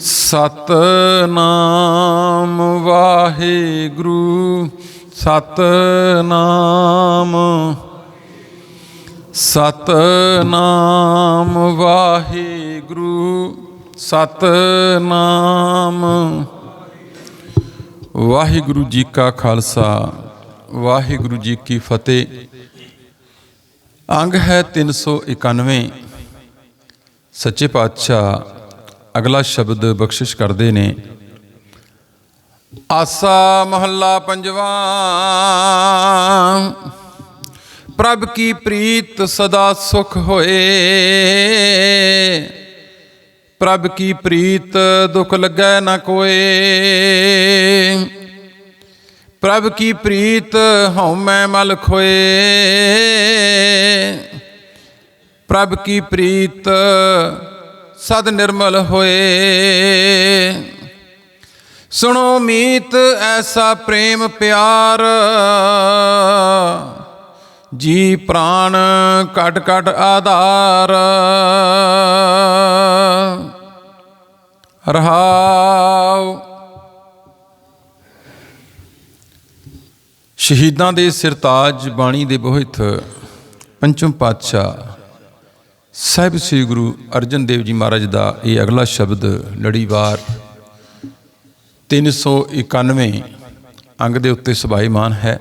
ਸਤਨਾਮ ਵਾਹਿਗੁਰੂ, ਸਤਨਾਮ। ਸਤਨਾਮ ਵਾਹਿਗੁਰੂ ਸਤਨਾਮ। ਵਾਹਿਗੁਰੂ ਜੀ ਕਾ ਖਾਲਸਾ, ਵਾਹਿਗੁਰੂ ਜੀ ਕੀ ਫਤਿਹ। ਅੰਗ ਹੈ 391 ਸੱਚੇ ਪਾਤਸ਼ਾਹ ਅਗਲਾ ਸ਼ਬਦ ਬਖਸ਼ਿਸ਼ ਕਰਦੇ ਨੇ। ਆਸਾ ਮਹੱਲਾ ਪੰਜਵਾ। ਪ੍ਰਭ ਕੀ ਪ੍ਰੀਤ ਸਦਾ ਸੁਖ ਹੋਏ। ਪ੍ਰਭ ਕੀ ਪ੍ਰੀਤ ਦੁਖ ਲੱਗੈ ਨਾ ਕੋਏ। ਪ੍ਰਭ ਕੀ ਪ੍ਰੀਤ ਹਉ ਮਲ ਖੋਏ। ਪ੍ਰਭ ਕੀ ਪ੍ਰੀਤ, ਸਦ ਨਿਰਮਲ ਹੋਏ। ਸੁਣੋ ਮੀਤ, ਐਸਾ ਪ੍ਰੇਮ ਪਿਆਰ, ਜੀ ਪ੍ਰਾਣ ਕਟ ਕਟ ਆਧਾਰ। ਰਹਾਉ। ਸ਼ਹੀਦਾਂ ਦੇ ਸਿਰਤਾਜ ਬਾਣੀ ਦੇ ਬੋਹਿਤ ਪੰਚਮ ਪਾਤਸ਼ਾਹ ਸਾਹਿਬ ਸ੍ਰੀ ਗੁਰੂ ਅਰਜਨ ਦੇਵ ਜੀ ਮਹਾਰਾਜ ਦਾ ਇਹ ਅਗਲਾ ਸ਼ਬਦ ਲੜੀਵਾਰ 391 ਅੰਗ ਦੇ ਉੱਤੇ ਸੁਭਾਈਮਾਨ ਹੈ,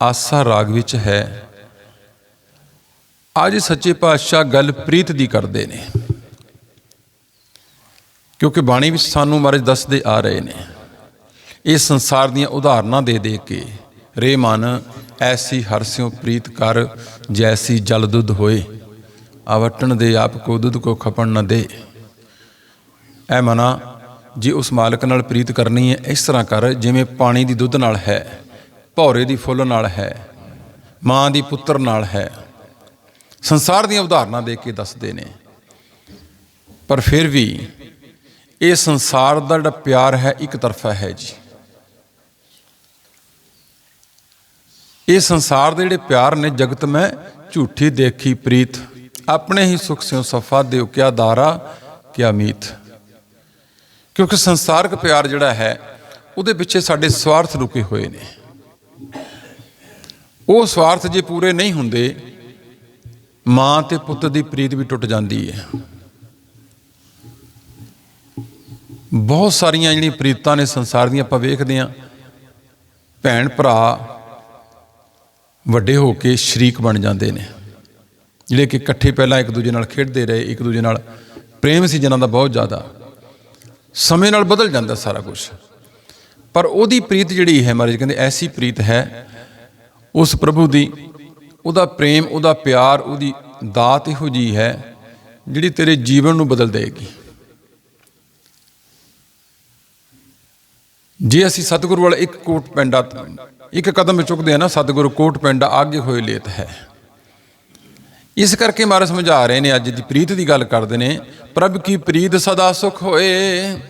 ਆਸਾ ਰਾਗ ਵਿੱਚ ਹੈ, ਅੱਜ ਸੱਚੇ ਪਾਤਸ਼ਾਹ ਗੱਲ ਪ੍ਰੀਤ ਦੀ ਕਰਦੇ ਨੇ, ਕਿਉਂਕਿ ਬਾਣੀ ਵਿੱਚ ਸਾਨੂੰ ਮਹਾਰਾਜ ਦੱਸਦੇ ਆ ਰਹੇ ਨੇ, ਇਹ ਸੰਸਾਰ ਦੀਆਂ ਉਦਾਹਰਨਾਂ ਦੇ ਦੇ ਕੇ, ਰੇ ਮਨ, ਐਸੀ ਹਰਸਿਓ ਪ੍ਰੀਤ ਕਰ, ਜੈਸੀ ਜਲ ਦੁੱਧ ਹੋਏ। ਆਵਟਣ ਦੇ ਆਪ ਕੋ ਦੁੱਧ ਕੋ ਖਪਣ ਨਾ ਦੇ। ਐ ਮਨਾ, ਜੇ ਉਸ ਮਾਲਕ ਨਾਲ ਪ੍ਰੀਤ ਕਰਨੀ ਹੈ, ਇਸ ਤਰ੍ਹਾਂ ਕਰ, ਜਿਵੇਂ ਪਾਣੀ ਦੀ ਦੁੱਧ ਨਾਲ ਹੈ, ਭੌਰੇ ਦੀ ਫੁੱਲ ਨਾਲ ਹੈ, ਮਾਂ ਦੀ ਪੁੱਤਰ ਨਾਲ ਹੈ। ਸੰਸਾਰ ਦੀਆਂ ਉਦਾਹਰਨਾਂ ਦੇ ਕੇ ਦੱਸਦੇ ਨੇ। ਪਰ ਫਿਰ ਵੀ ਇਹ ਸੰਸਾਰ ਦਾ ਜਿਹੜਾ ਪਿਆਰ ਹੈ, ਇੱਕ ਤਰਫਾ ਹੈ ਜੀ। ਇਹ ਸੰਸਾਰ ਦੇ ਜਿਹੜੇ ਪਿਆਰ ਨੇ, ਜਗਤ ਮੈਂ ਝੂਠੀ ਦੇਖੀ ਪ੍ਰੀਤ ਆਪਣੇ ਹੀ ਸੁਖ ਸਿਓ ਸਫਾ ਦਿਓ, ਕਿਆ ਦਾਰਾ, ਕਿਆ ਮੀਤ। ਕਿਉਂਕਿ ਸੰਸਾਰਕ ਪਿਆਰ ਜਿਹੜਾ ਹੈ, ਉਹਦੇ ਪਿੱਛੇ ਸਾਡੇ ਸਵਾਰਥ ਰੁਕੇ ਹੋਏ ਨੇ। ਉਹ ਸਵਾਰਥ ਜੇ ਪੂਰੇ ਨਹੀਂ ਹੁੰਦੇ, ਮਾਂ ਤੇ ਪੁੱਤ ਦੀ ਪ੍ਰੀਤ ਵੀ ਟੁੱਟ ਜਾਂਦੀ ਹੈ। ਬਹੁਤ ਸਾਰੀਆਂ ਜਿਹੜੀਆਂ ਪ੍ਰੀਤਾਂ ਨੇ ਸੰਸਾਰ ਦੀਆਂ, ਆਪਾਂ ਵੇਖਦੇ ਆਂ ਭੈਣ ਭਰਾ ਵੱਡੇ ਹੋ ਕੇ ਸ਼ਰੀਕ ਬਣ ਜਾਂਦੇ ਨੇ। ਜਿਹੜੇ ਕਿ ਇਕੱਠੇ ਪਹਿਲਾਂ ਇੱਕ ਦੂਜੇ ਨਾਲ ਖੇਡਦੇ ਰਹੇ, ਇੱਕ ਦੂਜੇ ਨਾਲ ਪ੍ਰੇਮ ਸੀ, ਜਿਨ੍ਹਾਂ ਦਾ ਬਹੁਤ ਜ਼ਿਆਦਾ। ਸਮੇਂ ਨਾਲ ਬਦਲ ਜਾਂਦਾ ਸਾਰਾ ਕੁਝ ਪਰ ਉਹਦੀ ਪ੍ਰੀਤ ਜਿਹੜੀ ਹੈ ਮਹਾਰਾਜ, ਕਹਿੰਦੇ ਐਸੀ ਪ੍ਰੀਤ ਹੈ, ਉਸ ਪ੍ਰਭੂ ਦੀ ਉਹਦਾ ਪ੍ਰੇਮ, ਉਹਦਾ ਪਿਆਰ, ਉਹਦੀ ਦਾਤ ਇਹੋ ਜੀ ਹੈ, ਜਿਹੜੀ ਤੇਰੇ ਜੀਵਨ ਨੂੰ ਬਦਲ ਦੇਗੀ ਜੇ ਅਸੀਂ ਸਤਿਗੁਰੂ ਵਾਲਾ ਇੱਕ ਕੋਟ ਪੈਂਡਾ, ਇੱਕ ਕਦਮ ਚੁੱਕਦੇ ਆ ਨਾ, ਸਤਿਗੁਰੂ ਕੋਟ ਪੈਂਡਾ, ਆਗੇ ਹੋਏ ਲੇਤ ਹੈ। ਇਸ ਕਰਕੇ ਮਹਾਰਾਜ ਸਮਝਾ ਰਹੇ ਨੇ ਅੱਜ ਦੀ ਪ੍ਰੀਤ ਦੀ ਗੱਲ ਕਰਦੇ ਨੇ, ਪ੍ਰਭ ਕੀ ਪ੍ਰੀਤ ਸਦਾ ਸੁਖ ਹੋਏ?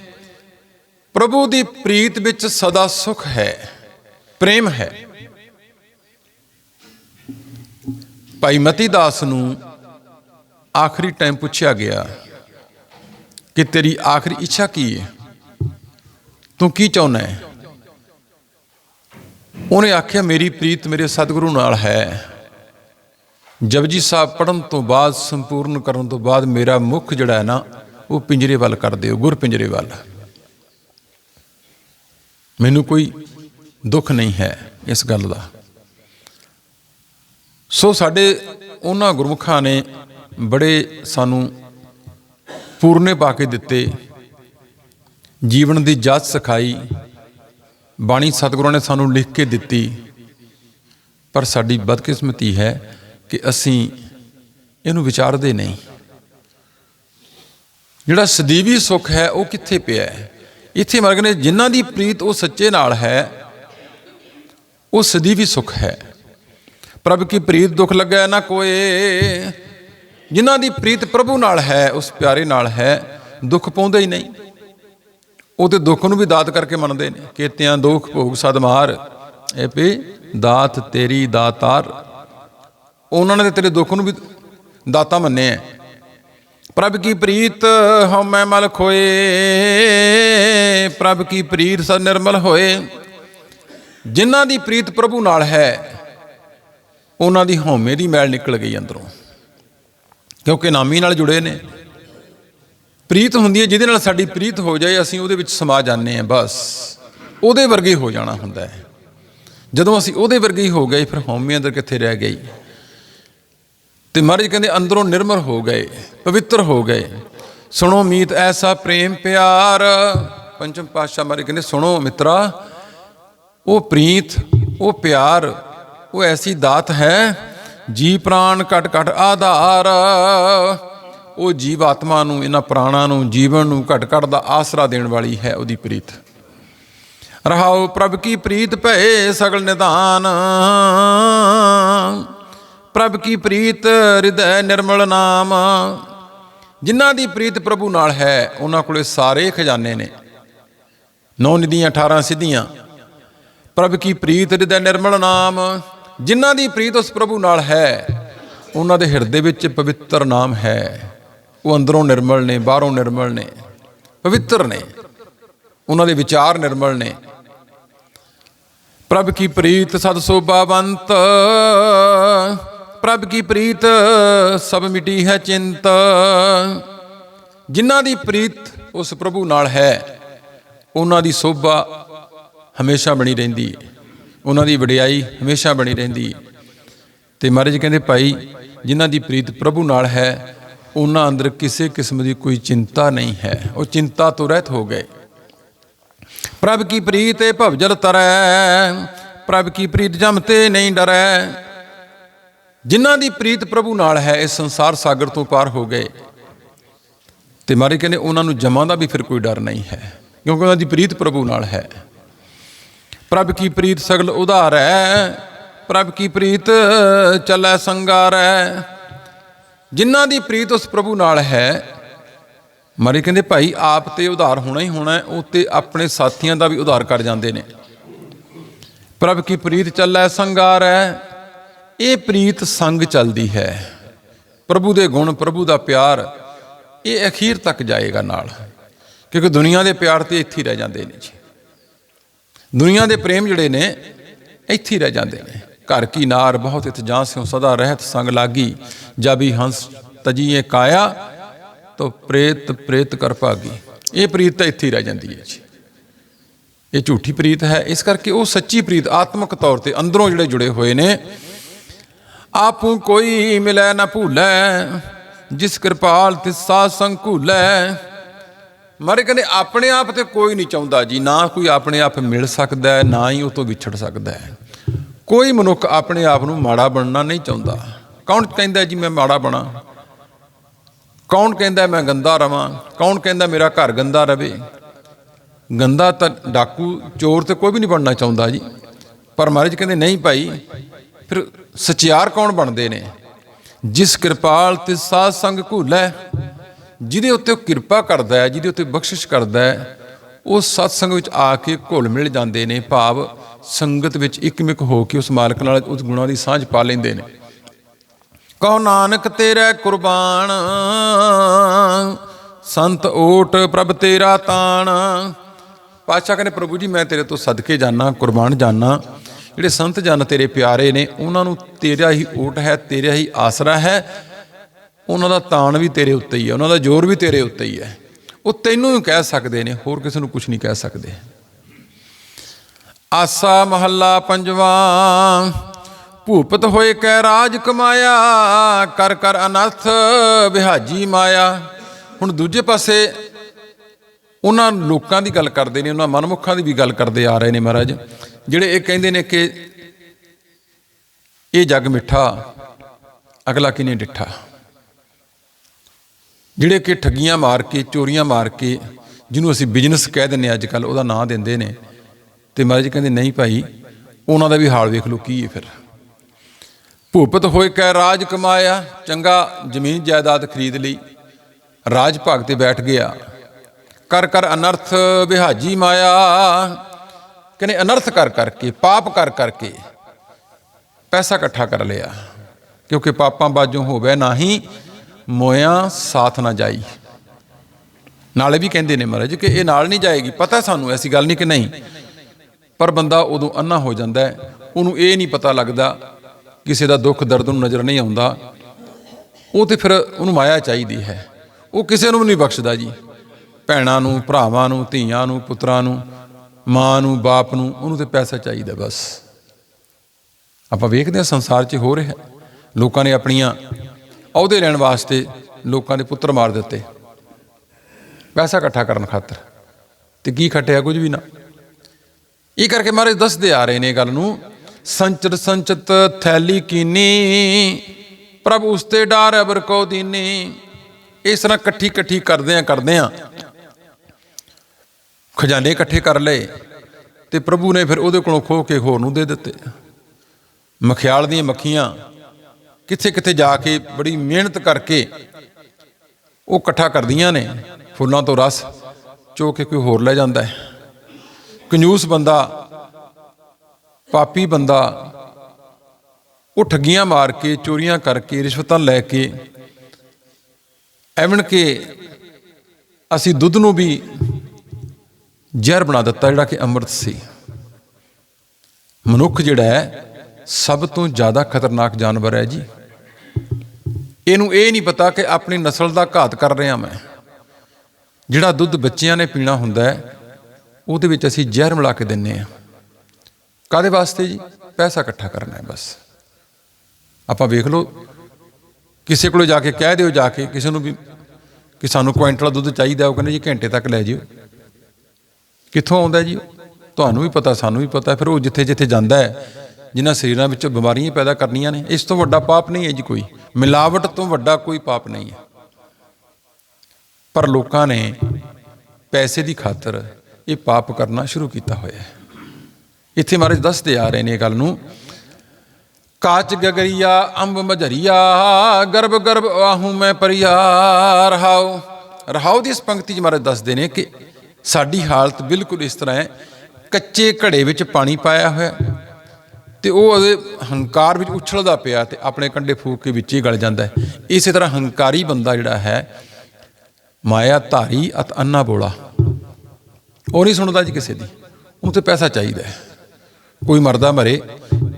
ਪ੍ਰਭੂ ਦੀ ਪ੍ਰੀਤ ਵਿੱਚ ਸਦਾ ਸੁਖ ਹੈ, ਪ੍ਰੇਮ ਹੈ। ਭਾਈ ਮਤੀ ਦਾਸ ਨੂੰ ਆਖਰੀ ਟਾਈਮ ਪੁੱਛਿਆ ਗਿਆ ਕਿ ਤੇਰੀ ਆਖਰੀ ਇੱਛਾ ਕੀ ਹੈ? ਤੂੰ ਕੀ ਚਾਹੁੰਦਾ ਹੈ? ਉਹਨੇ ਆਖਿਆ, ਮੇਰੀ ਪ੍ਰੀਤ ਮੇਰੇ ਸਤਿਗੁਰੂ ਨਾਲ ਹੈ। ਜਪਜੀ ਸਾਹਿਬ ਪੜਨ ਤੋਂ ਬਾਅਦ, ਸੰਪੂਰਨ ਕਰਨ ਤੋਂ ਬਾਅਦ ਮੇਰਾ ਮੁਖ ਜਿਹੜਾ ਹੈ ਨਾ, ਉਹ ਪਿੰਜਰੇ ਵੱਲ ਕਰ ਦਿਓ, ਗੁਰ ਪਿੰਜਰੇ ਵੱਲ। ਮੈਨੂੰ ਕੋਈ ਦੁੱਖ ਨਹੀਂ ਹੈ ਇਸ ਗੱਲ ਦਾ। ਸੋ ਸਾਡੇ ਉਹਨਾਂ ਗੁਰਮੁਖਾਂ ਨੇ ਬੜੇ ਸਾਨੂੰ ਪੂਰਨੇ ਪਾ ਕੇ ਦਿੱਤੇ। ਜੀਵਨ ਦੀ ਜਾਚ ਸਿਖਾਈ। ਬਾਣੀ ਸਤਿਗੁਰਾਂ ਨੇ ਸਾਨੂੰ ਲਿਖ ਕੇ ਦਿੱਤੀ। ਪਰ ਸਾਡੀ ਬਦਕਿਸਮਤੀ ਹੈ ਕਿ ਅਸੀਂ ਇਹਨੂੰ ਵਿਚਾਰਦੇ ਨਹੀਂ। ਜਿਹੜਾ ਸਦੀਵੀ ਸੁੱਖ ਹੈ, ਉਹ ਕਿੱਥੇ ਪਿਆ ਹੈ? ਇੱਥੇ ਮਰਗ ਨੇ ਜਿਨ੍ਹਾਂ ਦੀ ਪ੍ਰੀਤ ਉਹ ਸੱਚੇ ਨਾਲ ਹੈ, ਉਹ ਸਦੀਵੀ ਸੁੱਖ ਹੈ। ਪ੍ਰਭ ਕੀ ਪ੍ਰੀਤ ਦੁੱਖ ਲੱਗੈ ਨਾ ਕੋਏ? ਜਿਨ੍ਹਾਂ ਦੀ ਪ੍ਰੀਤ ਪ੍ਰਭੂ ਨਾਲ ਹੈ, ਉਸ ਪਿਆਰੇ ਨਾਲ ਹੈ, ਦੁੱਖ ਪਾਉਂਦੇ ਹੀ ਨਹੀਂ। ਉਹ ਤੇ ਦੁੱਖ ਨੂੰ ਵੀ ਦਾਤ ਕਰਕੇ ਮੰਨਦੇ ਨੇ। ਕੇਤਿਆਂ ਦੁੱਖ ਭੋਗ ਸਦਮਾਰ ਇਹ ਵੀ ਦਾਤ ਤੇਰੀ ਦਾਤਾਰ। ਉਹਨਾਂ ਨੇ ਤੇਰੇ ਦੁੱਖ ਨੂੰ ਵੀ ਦਾਤਾ ਮੰਨੇ ਮੰਨਿਆ ਪ੍ਰਭ ਕੀ ਪ੍ਰੀਤ ਹਉਮੈ ਮਲ ਖੋਏ, ਪ੍ਰਭ ਕੀ ਪ੍ਰੀਤ ਸਦ ਨਿਰਮਲ ਹੋਏ। ਜਿਨ੍ਹਾਂ ਦੀ ਪ੍ਰੀਤ ਪ੍ਰਭੂ ਨਾਲ ਹੈ, ਉਹਨਾਂ ਦੀ ਹਉਮੈ ਦੀ ਮੈਲ ਨਿਕਲ ਗਈ ਅੰਦਰੋਂ। ਕਿਉਂਕਿ ਨਾਮੀ ਨਾਲ ਜੁੜੇ ਨੇ। ਪ੍ਰੀਤ ਹੁੰਦੀ ਹੈ ਜਿਹਦੇ ਨਾਲ ਸਾਡੀ ਪ੍ਰੀਤ ਹੋ ਜਾਏ, ਅਸੀਂ ਉਹਦੇ ਵਿੱਚ ਸਮਾ ਜਾਂਦੇ ਹਾਂ ਬਸ। ਉਹਦੇ ਵਰਗੇ ਹੋ ਜਾਣਾ ਹੁੰਦਾ ਹੈ ਜਦੋਂ ਅਸੀਂ ਉਹਦੇ ਵਰਗੇ ਹੀ ਹੋ ਗਏ, ਫਿਰ ਹਉਮੈ ਅੰਦਰ ਕਿੱਥੇ ਰਹਿ ਗਈ? ਤੇ ਮਹਾਰਾਜ ਕਹਿੰਦੇ ਅੰਦਰੋਂ ਨਿਰਮਲ ਹੋ ਗਏ, ਪਵਿੱਤਰ ਹੋ ਗਏ। ਸੁਣੋ ਮੀਤ, ਐਸਾ ਪ੍ਰੇਮ ਪਿਆਰ। ਪੰਚਮ ਪਾਤਸ਼ਾਹ ਮਹਾਰਾਜ ਕਹਿੰਦੇ, ਸੁਣੋ ਮਿੱਤਰਾ, ਉਹ ਪ੍ਰੀਤ, ਉਹ ਪਿਆਰ, ਉਹ ਐਸੀ ਦਾਤ ਹੈ, ਜੀ ਪ੍ਰਾਣ ਘਟ ਘਟ ਆਧਾਰ। ਉਹ ਜੀਵ ਆਤਮਾ ਨੂੰ, ਇਹਨਾਂ ਪ੍ਰਾਣਾਂ ਨੂੰ, ਜੀਵਨ ਨੂੰ ਘਟ ਘਟ ਦਾ ਆਸਰਾ ਦੇਣ ਵਾਲੀ ਹੈ ਉਹਦੀ ਪ੍ਰੀਤ। ਰਹਾਉ ਪ੍ਰਭ ਕੀ ਪ੍ਰੀਤ ਭਏ ਸਗਲ ਨਿਦਾਨ ਪ੍ਰਭ ਕੀ ਪ੍ਰੀਤ, ਹਿਰਦੈ ਨਿਰਮਲ ਨਾਮ। ਜਿਨ੍ਹਾਂ ਦੀ ਪ੍ਰੀਤ ਪ੍ਰਭੂ ਨਾਲ ਹੈ, ਉਹਨਾਂ ਕੋਲੇ ਸਾਰੇ ਖਜ਼ਾਨੇ ਨੇ। ਨੌ ਨਿਧੀਆਂ 18 ਸਿੱਧੀਆਂ। ਪ੍ਰਭ ਕੀ ਪ੍ਰੀਤ, ਹਿਰਦੈ ਨਿਰਮਲ ਨਾਮ। ਜਿਨ੍ਹਾਂ ਦੀ ਪ੍ਰੀਤ ਉਸ ਪ੍ਰਭੂ ਨਾਲ ਹੈ, ਉਹਨਾਂ ਦੇ ਹਿਰਦੇ ਵਿੱਚ ਪਵਿੱਤਰ ਨਾਮ ਹੈ। ਉਹ ਅੰਦਰੋਂ ਨਿਰਮਲ ਨੇ, ਬਾਹਰੋਂ ਨਿਰਮਲ ਨੇ, ਪਵਿੱਤਰ ਨੇ। ਉਹਨਾਂ ਦੇ ਵਿਚਾਰ ਨਿਰਮਲ ਨੇ। ਪ੍ਰਭ ਕੀ ਪ੍ਰੀਤ, ਸਦ ਸੋਭਾਵੰਤ। ਪ੍ਰਭ ਕੀ ਪ੍ਰੀਤ, ਸਭ ਮਿਟੀ ਹੈ ਚਿੰਤ। ਜਿਨ੍ਹਾਂ ਦੀ ਪ੍ਰੀਤ ਉਸ ਪ੍ਰਭੂ ਨਾਲ ਹੈ, ਉਹਨਾਂ ਦੀ ਸੋਭਾ ਹਮੇਸ਼ਾ ਬਣੀ ਰਹਿੰਦੀ ਹੈ ਉਹਨਾਂ ਦੀ ਵਡਿਆਈ ਹਮੇਸ਼ਾ ਬਣੀ ਰਹਿੰਦੀ ਹੈ ਤੇ ਮਹਾਰਾਜ ਕਹਿੰਦੇ, ਭਾਈ, ਜਿਨ੍ਹਾਂ ਦੀ ਪ੍ਰੀਤ ਪ੍ਰਭੂ ਨਾਲ ਹੈ, ਉਹਨਾਂ ਅੰਦਰ ਕਿਸੇ ਕਿਸਮ ਦੀ ਕੋਈ ਚਿੰਤਾ ਨਹੀਂ ਹੈ। ਉਹ ਚਿੰਤਾ ਤੋਂ ਰਹਿਤ ਹੋ ਗਏ। ਪ੍ਰਭ ਕੀ ਪ੍ਰੀਤ ਇਹ ਭਵਜਲ ਤਰੈ, ਪ੍ਰਭ ਕੀ ਪ੍ਰੀਤ ਜਮਤੇ ਨਹੀਂ ਡਰੈ। ਜਿਨ੍ਹਾਂ ਦੀ ਪ੍ਰੀਤ ਪ੍ਰਭੂ ਨਾਲ ਹੈ ਇਸ ਸੰਸਾਰ ਸਾਗਰ ਤੋਂ ਪਾਰ ਹੋ ਗਏ। ਤੇ ਮਾਰੇ ਕਹਿੰਦੇ, ਉਹਨਾਂ ਨੂੰ ਜਮਾਂ ਦਾ ਵੀ ਫਿਰ ਕੋਈ ਡਰ ਨਹੀਂ ਹੈ, ਕਿਉਂਕਿ ਉਹਨਾਂ ਦੀ ਪ੍ਰੀਤ ਪ੍ਰਭੂ ਨਾਲ ਹੈ। ਪ੍ਰਭ ਕੀ ਪ੍ਰੀਤ ਸਗਲ ਉਧਾਰ ਹੈ ਪ੍ਰਭ ਕੀ ਪ੍ਰੀਤ ਚੱਲੈ ਸੰਗਾਰ। ਹੈ ਜਿਨ੍ਹਾਂ ਦੀ ਪ੍ਰੀਤ ਉਸ ਪ੍ਰਭੂ ਨਾਲ ਹੈ, ਮਾਰੇ ਕਹਿੰਦੇ, ਭਾਈ ਆਪ ਤੇ ਉਧਾਰ ਹੋਣਾ ਹੀ ਹੋਣਾ ਉਹ ਤੇ ਆਪਣੇ ਸਾਥੀਆਂ ਦਾ ਵੀ ਉਧਾਰ ਕਰ ਜਾਂਦੇ ਨੇ। ਪ੍ਰਭ ਕੀ ਪ੍ਰੀਤ ਚੱਲੈ ਸੰਗਾਰ ਹੈ ਇਹ ਪ੍ਰੀਤ ਸੰਗ ਚੱਲਦੀ ਹੈ। ਪ੍ਰਭੂ ਦੇ ਗੁਣ, ਪ੍ਰਭੂ ਦਾ ਪਿਆਰ, ਇਹ ਅਖੀਰ ਤੱਕ ਜਾਏਗਾ ਨਾਲ। ਕਿਉਂਕਿ ਦੁਨੀਆ ਦੇ ਪਿਆਰ ਤੇ ਇੱਥੇ ਰਹਿ ਜਾਂਦੇ ਨੇ ਜੀ। ਦੁਨੀਆ ਦੇ ਪ੍ਰੇਮ ਜਿਹੜੇ ਨੇ, ਇੱਥੇ ਰਹਿ ਜਾਂਦੇ ਨੇ। ਘਰ ਕੀ ਨਾਰ ਬਹੁਤ ਇਤ ਜਾਂ ਸਿਉ ਸਦਾ ਰਹਿਤ ਸੰਗ ਲਾਗੀ। ਜਬੀ ਹੰਸ ਤਜੀਏ ਕਾਇਆ, ਤੋ ਪ੍ਰੇਤ ਪ੍ਰੇਤ ਕਰ ਭਾਗੀ। ਇਹ ਪ੍ਰੀਤ ਤਾਂ ਇੱਥੇ ਰਹਿ ਜਾਂਦੀ ਹੈ ਜੀ। ਇਹ ਝੂਠੀ ਪ੍ਰੀਤ ਹੈ। ਇਸ ਕਰਕੇ ਉਹ ਸੱਚੀ ਪ੍ਰੀਤ ਆਤਮਿਕ ਤੌਰ ਤੇ ਅੰਦਰੋਂ ਜਿਹੜੇ ਜੁੜੇ ਹੋਏ ਨੇ ਆਪੂ ਕੋਈ ਮਿਲੈ ਨਾ ਭੂਲੈ, ਜਿਸ ਕਿਰਪਾਲ ਤਿਸ ਸਾਧ ਸੰਗ ਭੂਲੈ। ਮਾਰੇ ਕਹਿੰਦੇ, ਆਪਣੇ ਆਪ ਤੇ ਕੋਈ ਨਹੀਂ ਚਾਹੁੰਦਾ ਜੀ, ਨਾ ਕੋਈ ਆਪਣੇ ਆਪ ਮਿਲ ਸਕਦਾ ਹੈ ਨਾ ਹੀ ਉਹ ਤੋਂ ਵਿਛੜ ਸਕਦਾ। ਹੈ ਕੋਈ ਮਨੁੱਖ ਆਪਣੇ ਆਪ ਨੂੰ ਮਾੜਾ ਬਣਨਾ ਨਹੀਂ ਚਾਹੁੰਦਾ। ਕੌਣ ਕਹਿੰਦਾ ਜੀ ਮੈਂ ਮਾੜਾ ਬਣਾ? ਕੌਣ ਕਹਿੰਦਾ ਮੈਂ ਗੰਦਾ ਰਵਾਂ? ਕੌਣ ਕਹਿੰਦਾ ਮੇਰਾ ਘਰ ਗੰਦਾ ਰਵੇ? ਗੰਦਾ ਤਾਂ ਡਾਕੂ, ਚੋਰ ਤੇ ਕੋਈ ਵੀ ਨਹੀਂ ਬਣਨਾ ਚਾਹੁੰਦਾ ਜੀ। ਪਰ ਮਹਾਰਾਜ ਕਹਿੰਦੇ, ਨਹੀਂ ਭਾਈ, ਫਿਰ ਸਚਿਆਰ ਕੌਣ ਬਣਦੇ ਨੇ? ਜਿਸ ਕਿਰਪਾਲ ਤੇ ਸਾਧ ਸੰਗ ਘੂਲੈ, ਜਿਹਦੇ ਉੱਤੇ ਉਹ ਕਿਰਪਾ ਕਰਦਾ ਹੈ, ਜਿਹਦੇ ਉੱਤੇ ਬਖਸ਼ਿਸ਼ ਕਰਦਾ ਹੈ, ਉਹ ਸਤ ਸੰਗ ਵਿੱਚ ਆ ਕੇ ਘੁਲ ਮਿਲ ਜਾਂਦੇ ਨੇ, ਭਾਵ ਸੰਗਤ ਵਿੱਚ ਇੱਕਮਿਕ ਹੋ ਕੇ ਉਸ ਮਾਲਕ ਨਾਲ ਉਸ ਗੁਣਾਂ ਦੀ ਸਾਂਝ ਪਾ ਲੈਂਦੇ ਨੇ। ਕਹੋ ਨਾਨਕ ਤੇਰੇ ਕੁਰਬਾਨ, ਸੰਤ ਓਟ ਪ੍ਰਭ ਤੇਰਾ ਤਾਣ। ਪਾਤਸ਼ਾਹ ਕਹਿੰਦੇ, ਪ੍ਰਭੂ ਜੀ, ਮੈਂ ਤੇਰੇ ਤੋਂ ਸਦਕੇ ਜਾਣਾ ਕੁਰਬਾਨ ਜਾਣਾ ਜਿਹੜੇ ਸੰਤ ਜਨ ਤੇਰੇ ਪਿਆਰੇ ਨੇ, ਉਹਨਾਂ ਨੂੰ ਤੇਰਾ ਹੀ ਓਟ ਹੈ, ਤੇਰਾ ਹੀ ਆਸਰਾ ਹੈ। ਉਹਨਾਂ ਦਾ ਤਾਣ ਵੀ ਤੇਰੇ ਉੱਤੇ ਹੀ ਹੈ, ਉਹਨਾਂ ਦਾ ਜ਼ੋਰ ਵੀ ਤੇਰੇ ਉੱਤੇ ਹੀ ਹੈ। ਉਹ ਤੈਨੂੰ ਹੀ ਕਹਿ ਸਕਦੇ ਨੇ, ਹੋਰ ਕਿਸੇ ਨੂੰ ਕੁਝ ਨਹੀਂ ਕਹਿ ਸਕਦੇ। ਆਸਾ ਮਹੱਲਾ ਪੰਜਵਾਂ, ਭੂਪਤ ਹੋਏ ਕੈ ਰਾਜ ਕਮਾਇਆ, ਕਰ ਕਰ ਅਨਰਥ ਵਿਹਾਜੀ ਮਾਇਆ। ਹੁਣ ਦੂਜੇ ਪਾਸੇ ਉਹਨਾਂ ਲੋਕਾਂ ਦੀ ਗੱਲ ਕਰਦੇ ਨੇ, ਉਹਨਾਂ ਮਨਮੁੱਖਾਂ ਦੀ ਵੀ ਗੱਲ ਕਰਦੇ ਆ ਰਹੇ ਨੇ ਮਹਾਰਾਜ। ਜਿਹੜੇ ਇਹ ਕਹਿੰਦੇ ਨੇ ਕਿ ਇਹ ਜੱਗ ਮਿੱਠਾ, ਅਗਲਾ ਕਿਨੇ ਡਿੱਠਾ? ਜਿਹੜੇ ਕਿ ਠੱਗੀਆਂ ਮਾਰ ਕੇ, ਚੋਰੀਆਂ ਮਾਰ ਕੇ, ਜਿਹਨੂੰ ਅਸੀਂ ਬਿਜ਼ਨਸ ਕਹਿ ਦਿੰਨੇ ਅੱਜ ਕੱਲ ਉਹਦਾ ਨਾਂ ਦਿੰਦੇ ਨੇ। ਤੇ ਮਹਾਰਾਜ ਕਹਿੰਦੇ, ਨਹੀਂ ਭਾਈ, ਉਹਨਾਂ ਦਾ ਵੀ ਹਾਲ ਵੇਖ ਲਓ, ਕੀ ਹੈ ਫਿਰ? ਭੂਪਤ ਹੋਏ ਕੈ ਰਾਜ ਕਮਾਇਆ, ਚੰਗਾ ਜ਼ਮੀਨ ਜਾਇਦਾਦ ਖਰੀਦ ਲਈ ਰਾਜ ਭਾਗ ਤੇ ਬੈਠ ਗਿਆ। ਕਰ ਕਰ ਅਨਰਥ ਵਿਹਾਜੀ ਮਾਇਆ। ਕਹਿੰਦੇ ਅਨਰਥ ਕਰ ਕਰਕੇ ਪਾਪ ਕਰ ਕਰਕੇ ਪੈਸਾ ਇਕੱਠਾ ਕਰ ਲਿਆ। ਕਿਉਂਕਿ ਪਾਪਾਂ ਬਾਝੋਂ ਹੋਵੇ ਨਹੀਂ ਮੋਇਆ ਸਾਥ ਨਾ ਜਾਈ। ਨਾਲੇ ਵੀ ਕਹਿੰਦੇ ਨੇ ਮਹਾਰਾਜ ਕਿ ਇਹ ਨਾਲ ਨਹੀਂ ਜਾਏਗੀ। ਪਤਾ ਸਾਨੂੰ ਐਸੀ ਗੱਲ ਨਹੀਂ ਕਿ ਨਹੀਂ। ਪਰ ਬੰਦਾ ਉਦੋਂ ਅੰਨਾ ਹੋ ਜਾਂਦਾ ਉਹਨੂੰ ਇਹ ਨਹੀਂ ਪਤਾ ਲੱਗਦਾ ਕਿਸੇ ਦਾ ਦੁੱਖ ਦਰਦ ਨੂੰ ਨਜ਼ਰ ਨਹੀਂ ਆਉਂਦਾ। ਉਹ ਤੇ ਫਿਰ ਉਹਨੂੰ ਮਾਇਆ ਚਾਹੀਦੀ ਹੈ। ਉਹ ਕਿਸੇ ਨੂੰ ਵੀ ਨਹੀਂ ਬਖਸ਼ਦਾ ਜੀ। ਭੈਣਾਂ ਨੂੰ, ਭਰਾਵਾਂ ਨੂੰ, ਧੀਆਂ ਨੂੰ, ਪੁੱਤਰਾਂ ਨੂੰ, ਮਾਂ ਨੂੰ, ਬਾਪ ਨੂੰ, ਉਹਨੂੰ ਤੇ ਪੈਸਾ ਚਾਹੀਦਾ ਬਸ। ਆਪਾਂ ਵੇਖਦੇ ਹਾਂ ਸੰਸਾਰ 'ਚ ਹੋ ਰਿਹਾ। ਲੋਕਾਂ ਨੇ ਆਪਣੀਆਂ ਅਹੁਦੇ ਲੈਣ ਵਾਸਤੇ ਲੋਕਾਂ ਦੇ ਪੁੱਤਰ ਮਾਰ ਦਿੱਤੇ। ਪੈਸਾ ਇਕੱਠਾ ਕਰਨ ਖਾਤਰ। ਤੇ ਕੀ ਖੱਟਿਆ ਕੁਝ ਵੀ ਨਾ। ਇਹ ਕਰਕੇ ਮਹਾਰਾਜ ਦੱਸਦੇ ਆ ਰਹੇ ਨੇ ਗੱਲ ਨੂੰ ਸੰਚਰ ਸੰਚਤ ਥੈਲੀ ਕੀਨੀ, ਪ੍ਰਭ ਉਸਤੇ ਡਾਰ ਅਬਰ ਕੋ ਦੀਨੀ। ਇਸ ਤਰ੍ਹਾਂ ਇਕੱਠੀ ਇਕੱਠੀ ਕਰਦੇ ਆ ਕਰਦੇ ਆ ਖਜ਼ਾਨੇ ਇਕੱਠੇ ਕਰ ਲਏ ਤੇ ਪ੍ਰਭੂ ਨੇ ਫਿਰ ਉਹਦੇ ਕੋਲੋਂ ਖੋਹ ਕੇ ਹੋਰ ਨੂੰ ਦੇ ਦਿੱਤੇ। ਮਖਿਆਲ ਦੀਆਂ ਮੱਖੀਆਂ ਕਿੱਥੇ ਕਿੱਥੇ ਜਾ ਕੇ ਬੜੀ ਮਿਹਨਤ ਕਰਕੇ ਉਹ ਇਕੱਠਾ ਕਰਦੀਆਂ ਨੇ, ਫੁੱਲਾਂ ਤੋਂ ਰਸ ਚੋ ਕੇ ਕੋਈ ਹੋਰ ਲੈ ਜਾਂਦਾ ਹੈ। ਕੰਜੂਸ ਬੰਦਾ, ਪਾਪੀ ਬੰਦਾ ਉਹ ਠੱਗੀਆਂ ਮਾਰ ਕੇ, ਚੋਰੀਆਂ ਕਰਕੇ, ਰਿਸ਼ਵਤਾਂ ਲੈ ਕੇ ਐਵਨ ਕੇ ਅਸੀਂ ਦੁੱਧ ਨੂੰ ਵੀ ਜ਼ਹਿਰ ਬਣਾ ਦਿੱਤਾ ਜਿਹੜਾ ਕਿ ਅੰਮ੍ਰਿਤ ਸੀ। ਮਨੁੱਖ ਜਿਹੜਾ ਹੈ, ਸਭ ਤੋਂ ਜ਼ਿਆਦਾ ਖਤਰਨਾਕ ਜਾਨਵਰ ਹੈ ਜੀ। ਇਹਨੂੰ ਇਹ ਨਹੀਂ ਪਤਾ ਕਿ ਆਪਣੀ ਨਸਲ ਦਾ ਘਾਤ ਕਰ ਰਿਹਾ ਮੈਂ। ਜਿਹੜਾ ਦੁੱਧ ਬੱਚਿਆਂ ਨੇ ਪੀਣਾ ਹੁੰਦਾ ਹੈ, ਉਹਦੇ ਵਿੱਚ ਅਸੀਂ ਜ਼ਹਿਰ ਮਿਲਾ ਕੇ ਦਿੰਨੇ ਆ ਕਾਦੇ ਵਾਸਤੇ ਜੀ? ਪੈਸਾ ਇਕੱਠਾ ਕਰਨਾ ਹੈ ਬਸ। ਆਪਾਂ ਵੇਖ ਲਓ, ਕਿਸੇ ਕੋਲ ਜਾ ਕੇ ਕਹਿ ਦਿਓ ਜਾ ਕੇ, ਕਿਸੇ ਨੂੰ ਵੀ ਕਿ ਸਾਨੂੰ ਕੁਇੰਟਲ ਦੁੱਧ ਚਾਹੀਦਾ, ਉਹ ਕਹਿੰਦੇ ਜੀ ਘੰਟੇ ਤੱਕ ਲੈ ਜਿਓ। ਕਿੱਥੋਂ ਆਉਂਦਾ ਜੀ? ਉਹ? ਤੁਹਾਨੂੰ ਵੀ ਪਤਾ, ਸਾਨੂੰ ਵੀ ਪਤਾ, ਫਿਰ ਉਹ ਜਿੱਥੇ ਜਿੱਥੇ ਜਾਂਦਾ ਹੈ, ਜਿਨ੍ਹਾਂ ਸਰੀਰਾਂ ਵਿੱਚੋਂ ਬਿਮਾਰੀਆਂ ਪੈਦਾ ਕਰਨੀਆਂ ਨੇ, ਇਸ ਤੋਂ ਵੱਡਾ ਪਾਪ ਨਹੀਂ ਹੈ ਜੀ ਕੋਈ। ਮਿਲਾਵਟ ਤੋਂ ਵੱਡਾ ਕੋਈ ਪਾਪ ਨਹੀਂ ਹੈ। ਪਰ ਲੋਕਾਂ ਨੇ ਪੈਸੇ ਦੀ ਖਾਤਰ ਇਹ ਪਾਪ ਕਰਨਾ ਸ਼ੁਰੂ ਕੀਤਾ ਹੋਇਆ ਹੈ। ਇੱਥੇ ਮਹਾਰਾਜ ਦੱਸਦੇ ਆ ਰਹੇ ਨੇ ਇਹ ਗੱਲ ਨੂੰ, ਕਾਚ ਗਗਰੀਆ, ਅੰਬ ਮਝਰੀਆ, ਗਰਭ ਗਰਭ ਆਹੂ ਮੈਂ ਪਰਿਆ ਰਹਾਉ ਰਹਾਉ ਦੀ ਇਸ ਪੰਕਤੀ ਚ ਮਹਾਰਾਜ ਦੱਸਦੇ ਨੇ ਕਿ ਸਾਡੀ ਹਾਲਤ ਬਿਲਕੁਲ ਇਸ ਤਰ੍ਹਾਂ ਹੈ, ਕੱਚੇ ਘੜੇ ਵਿੱਚ ਪਾਣੀ ਪਾਇਆ ਹੋਇਆ ਤੇ ਉਹ ਉਹਦੇ ਹੰਕਾਰ ਵਿੱਚ ਉਛਲਦਾ ਪਿਆ ਤੇ ਆਪਣੇ ਕੰਡੇ ਫੂਕ ਕੇ ਵਿੱਚ ਹੀ ਗਲ ਜਾਂਦਾ ਹੈ। ਇਸੇ ਤਰ੍ਹਾਂ ਹੰਕਾਰੀ ਬੰਦਾ ਜਿਹੜਾ ਹੈ ਮਾਇਆ ਧਾਰੀ ਅਤ ਅੰਨਾ ਬੋਲਾ। ਉਹ ਨਹੀਂ ਸੁਣਦਾ ਜੀ ਕਿਸੇ ਦੀ ਉਹ ਤੇ ਪੈਸਾ ਚਾਹੀਦਾ ਕੋਈ ਮਰਦਾ ਮਰੇ,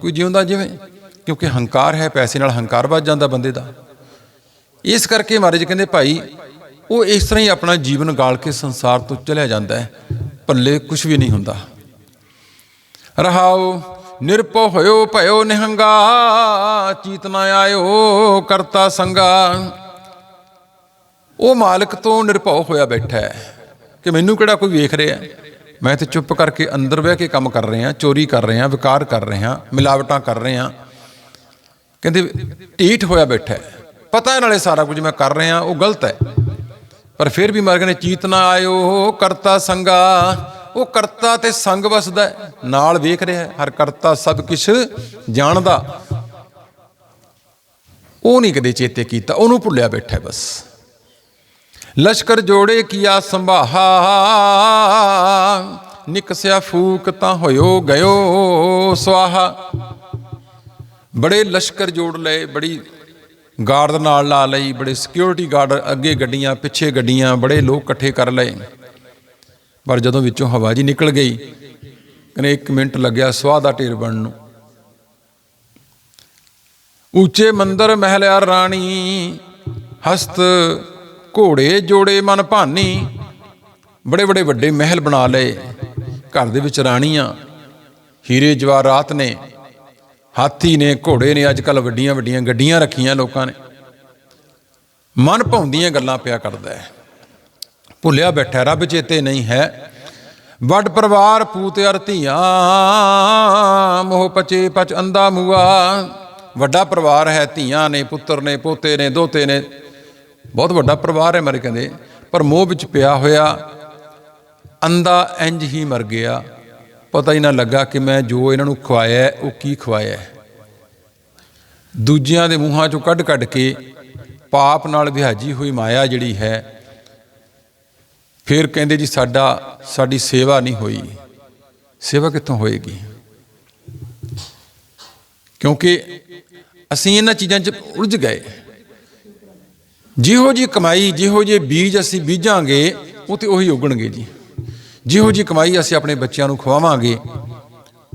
ਕੋਈ ਜਿਉਂਦਾ ਜਿਵੇਂ, ਕਿਉਂਕਿ ਹੰਕਾਰ ਹੈ, ਪੈਸੇ ਨਾਲ ਹੰਕਾਰ ਵੱਜ ਜਾਂਦਾ ਬੰਦੇ ਦਾ। ਇਸ ਕਰਕੇ ਮਹਾਰਾਜ ਕਹਿੰਦੇ ਭਾਈ ਉਹ ਇਸ ਤਰ੍ਹਾਂ ਹੀ ਆਪਣਾ ਜੀਵਨ ਗਾਲ ਕੇ ਸੰਸਾਰ ਤੋਂ ਚਲਿਆ ਜਾਂਦਾ ਹੈ। ਪੱਲੇ ਕੁਝ ਵੀ ਨਹੀਂ ਹੁੰਦਾ। ਰਹਾਉ ਨਿਰਭਉ ਹੋਇਓ, ਭਇਓ ਨਿਹੰਗਾ, ਚੀਤ ਨਾ ਆਇਓ, ਕਰਤਾ ਸੰਗਾ। ਉਹ ਮਾਲਕ ਤੋਂ ਨਿਰਭਉ ਹੋਇਆ ਬੈਠਾ ਹੈ ਕਿ ਮੈਨੂੰ ਕਿਹੜਾ ਕੋਈ ਵੇਖ ਰਿਹਾ ਮੈਂ ਤੇ ਚੁੱਪ ਕਰਕੇ ਅੰਦਰ ਬਹਿ ਕੇ ਕੰਮ ਕਰ ਰਿਹਾ ਚੋਰੀ ਕਰ ਰਿਹਾ ਵਿਕਾਰ ਕਰ ਰਿਹਾ ਮਿਲਾਵਟਾਂ ਕਰ ਰਿਹਾ ਕਹਿੰਦੇ, ਢੀਠ ਹੋਇਆ ਬੈਠਾ ਹੈ। ਪਤਾ ਹੈ ਨਾਲੇ ਸਾਰਾ ਕੁਝ ਮੈਂ ਕਰ ਰਿਹਾ, ਉਹ ਗਲਤ ਹੈ। ਪਰ ਫਿਰ ਵੀ ਮਾਰਗ ਨੇ ਚੀਤ ਨਾ ਆਇਓ ਕਰਤਾ ਸੰਗਾ। ਉਹ ਕਰਤਾ ਤੇ ਸੰਗ ਵਸਦਾ ਨਾਲ ਵੇਖ ਰਿਹਾ ਹਰ ਕਰਤਾ ਸਭ ਕੁਛ ਜਾਣਦਾ। ਉਹ ਨਹੀਂ ਕਦੇ ਚੇਤੇ ਕੀਤਾ, ਉਹਨੂੰ ਭੁੱਲਿਆ ਬੈਠਾ ਬਸ। ਲਸ਼ਕਰ ਜੋੜੇ ਕੀਆ ਸੰਭਾਹਾ, ਨਿਕਸਿਆ ਫੂਕ ਤਾਂ ਹੋਇਓ ਗਇਓ ਸਵਾਹਾ। ਬੜੇ ਲਸ਼ਕਰ ਜੋੜ ਲਏ, ਬੜੀ ਗਾਰਡ ਨਾਲ ਲਾ ਲਈ, ਬੜੇ ਸਿਕਿਉਰਿਟੀ ਗਾਰਡ ਅੱਗੇ ਗੱਡੀਆਂ, ਪਿੱਛੇ ਗੱਡੀਆਂ, ਬੜੇ ਲੋਕ ਇਕੱਠੇ ਕਰ ਲਏ। ਪਰ ਜਦੋਂ ਵਿੱਚੋਂ ਹਵਾ ਜੀ ਨਿਕਲ ਗਈ, ਕਹਿੰਦੇ 1 ਮਿੰਟ ਲੱਗਿਆ ਸਵਾਹ ਦਾ ਢੇਰ ਬਣਨ ਨੂੰ। ਉੱਚੇ ਮੰਦਰ ਮਹਿਲਿਆ ਰਾਣੀ, ਹਸਤ ਘੋੜੇ ਜੋੜੇ ਮਨ ਭਾਨੀ। ਬੜੇ ਬੜੇ ਵੱਡੇ ਮਹਿਲ ਬਣਾ ਲਏ। ਘਰ ਦੇ ਵਿੱਚ ਰਾਣੀਆਂ, ਹੀਰੇ ਜਵਾਹਰਾਤ ਨੇ। ਹਾਥੀ ਨੇ, ਘੋੜੇ ਨੇ ਅੱਜ ਕੱਲ ਵੱਡੀਆਂ ਵੱਡੀਆਂ ਗੱਡੀਆਂ ਰੱਖੀਆਂ ਲੋਕਾਂ ਨੇ। ਮਨ ਭਾਉਂਦੀਆਂ ਗੱਲਾਂ ਪਿਆ ਕਰਦਾ ਹੈ। ਭੁੱਲਿਆ ਬੈਠਾ, ਰੱਬ ਚੇਤੇ ਨਹੀਂ ਹੈ। ਵੱਡ ਪਰਿਵਾਰ, ਪੂਤ ਅਰ ਧੀਆਂ, ਮੋਹ ਪਚੇ ਪਚ ਅੰਦਾ ਮੂਆ। ਵੱਡਾ ਪਰਿਵਾਰ ਹੈ, ਧੀਆਂ ਨੇ, ਪੁੱਤਰ ਨੇ, ਪੋਤੇ ਨੇ, ਦੋਤੇ ਨੇ। ਬਹੁਤ ਵੱਡਾ ਪਰਿਵਾਰ ਹੈ ਮਰੇ ਕਹਿੰਦੇ। ਪਰ ਮੋਹ ਵਿੱਚ ਪਿਆ ਹੋਇਆ ਅੰਦਾ ਇੰਜ ਹੀ ਮਰ ਗਿਆ। ਪਤਾ ਹੀ ਨਾ ਲੱਗਾ ਕਿ ਮੈਂ ਜੋ ਇਹਨਾਂ ਨੂੰ ਖਵਾਇਆ ਉਹ ਕੀ ਖਵਾਇਆ ਦੂਜਿਆਂ ਦੇ ਮੂੰਹਾਂ ਚੋਂ ਕੱਢ ਕੱਢ ਕੇ ਪਾਪ ਨਾਲ ਵਿਹਾਜੀ ਹੋਈ ਮਾਇਆ ਜਿਹੜੀ ਹੈ, ਫਿਰ ਕਹਿੰਦੇ ਜੀ ਸਾਡਾ, ਸਾਡੀ ਸੇਵਾ ਨਹੀਂ ਹੋਈ। ਸੇਵਾ ਕਿੱਥੋਂ ਹੋਏਗੀ? ਕਿਉਂਕਿ ਅਸੀਂ ਇਹਨਾਂ ਚੀਜ਼ਾਂ 'ਚ ਉਲਝ ਗਏ। ਜਿਹੋ ਜੀ ਕਮਾਈ, ਜਿਹੋ ਜੇ ਬੀਜ ਅਸੀਂ ਬੀਜਾਂਗੇ, ਉਹ ਤੇ ਉਹੀ ਉਗਣਗੇ ਜੀ। ਜਿਹੋ ਜੀ ਕਮਾਈ ਅਸੀਂ ਆਪਣੇ ਬੱਚਿਆਂ ਨੂੰ ਖਵਾਵਾਂਗੇ,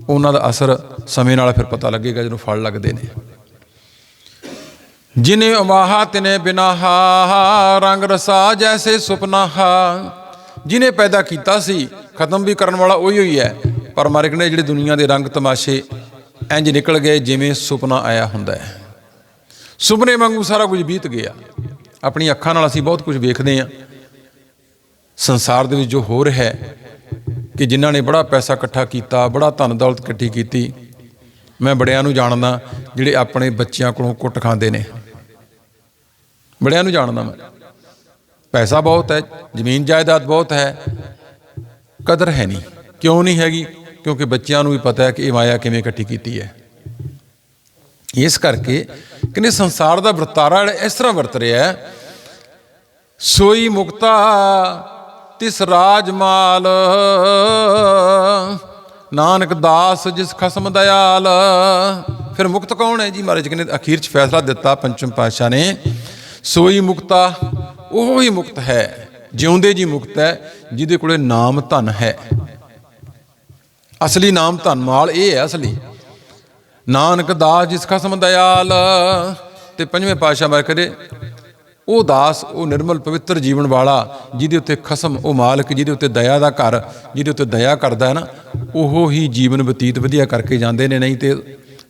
ਉਹਨਾਂ ਦਾ ਅਸਰ ਸਮੇਂ ਨਾਲ ਫਿਰ ਪਤਾ ਲੱਗੇਗਾ ਜਦੋਂ ਫਲ ਲੱਗਦੇ ਨੇ। ਜਿਨੇ ਉਮਾਹਾ ਤਿਨੇ ਬਿਨਾਹਾ ਰੰਗ ਰਸਾ ਜੈਸੇ ਸੁਪਨਾਹਾ ਜਿਨੇ ਪੈਦਾ ਕੀਤਾ ਸੀ, ਖਤਮ ਵੀ ਕਰਨ ਵਾਲਾ ਉਹੀ ਹੋਈ ਹੈ। ਪਰ ਮਾਰਕ ਨੇ ਜਿਹੜੇ ਦੁਨੀਆ ਦੇ ਰੰਗ ਤਮਾਸ਼ੇ ਇੰਜ ਨਿਕਲ ਗਏ ਜਿਵੇਂ ਸੁਪਨਾ ਆਇਆ ਹੁੰਦਾ ਹੈ। ਸੁਪਨੇ ਵਾਂਗੂ ਸਾਰਾ ਕੁਝ ਬੀਤ ਗਿਆ। ਆਪਣੀ ਅੱਖਾਂ ਨਾਲ ਅਸੀਂ ਬਹੁਤ ਕੁਝ ਵੇਖਦੇ ਹਾਂ। ਸੰਸਾਰ ਦੇ ਵਿੱਚ ਜੋ ਹੋ ਰਿਹਾ ਹੈ ਕਿ ਜਿਨ੍ਹਾਂ ਨੇ ਬੜਾ ਪੈਸਾ ਇਕੱਠਾ ਕੀਤਾ, ਬੜਾ ਧਨ ਦੌਲਤ ਇਕੱਠੀ ਕੀਤੀ, ਮੈਂ ਬੜਿਆਂ ਨੂੰ ਜਾਣਦਾ ਜਿਹੜੇ ਆਪਣੇ ਬੱਚਿਆਂ ਕੋਲੋਂ ਕੁੱਟ ਖਾਂਦੇ ਨੇ। ਬੜਿਆਂ ਨੂੰ ਜਾਣਦਾ ਮੈਂ। ਪੈਸਾ ਬਹੁਤ ਹੈ, ਜ਼ਮੀਨ ਜਾਇਦਾਦ ਬਹੁਤ ਹੈ, ਕਦਰ ਹੈ ਨਹੀਂ। ਕਿਉਂ ਨਹੀਂ ਹੈਗੀ? ਕਿਉਂਕਿ ਬੱਚਿਆਂ ਨੂੰ ਵੀ ਪਤਾ ਹੈ ਕਿ ਇਹ ਮਾਇਆ ਕਿਵੇਂ ਇਕੱਠੀ ਕੀਤੀ ਹੈ। ਇਸ ਕਰਕੇ ਕਿਨੇ ਸੰਸਾਰ ਦਾ ਵਰਤਾਰਾ ਜਿਹੜਾ ਇਸ ਤਰ੍ਹਾਂ ਵਰਤ ਰਿਹਾ ਹੈ, ਸੋਈ ਮੁਕਤਾ ਤਿਸ ਰਾਜ ਮਾਲ। ਨਾਨਕ ਦਾਸ ਜਿਸ ਖਸਮ ਦਇਆਲ। ਫਿਰ ਮੁਕਤ ਕੌਣ ਹੈ ਜੀ ਮਹਾਰਾਜ ਜੀ? ਨੇ ਅਖੀਰ ਚ ਫੈਸਲਾ ਦਿੱਤਾ ਪੰਚਮ ਪਾਤਸ਼ਾਹ ਨੇ। ਸੋਈ ਮੁਕਤਾ, ਉਹ ਹੀ ਮੁਕਤ ਹੈ। ਜਿਉਂਦੇ ਜੀ ਮੁਕਤ ਹੈ, ਜਿਹਦੇ ਕੋਲੇ ਨਾਮ ਧਨ ਹੈ। ਅਸਲੀ ਨਾਮ ਧਨ ਮਾਲ ਇਹ ਹੈ ਅਸਲੀ। ਨਾਨਕ ਦਾਸ ਜਿਸ ਖਸਮ ਦਇਆਲ। ਤੇ ਪੰਜਵੇਂ ਪਾਤਸ਼ਾਹ ਮਾਰ ਕਰੇ ਉਹ ਦਾਸ, ਉਹ ਨਿਰਮਲ ਪਵਿੱਤਰ ਜੀਵਨ ਵਾਲਾ, ਜਿਹਦੇ ਉੱਤੇ ਖਸਮ, ਉਹ ਮਾਲਕ, ਜਿਹਦੇ ਉੱਤੇ ਦਇਆ ਦਾ ਘਰ, ਜਿਹਦੇ ਉੱਤੇ ਦਇਆ ਕਰਦਾ ਹੈ ਨਾ, ਉਹ ਹੀ ਜੀਵਨ ਬਤੀਤ ਵਧੀਆ ਕਰਕੇ ਜਾਂਦੇ ਨੇ, ਨਹੀਂ ਤੇ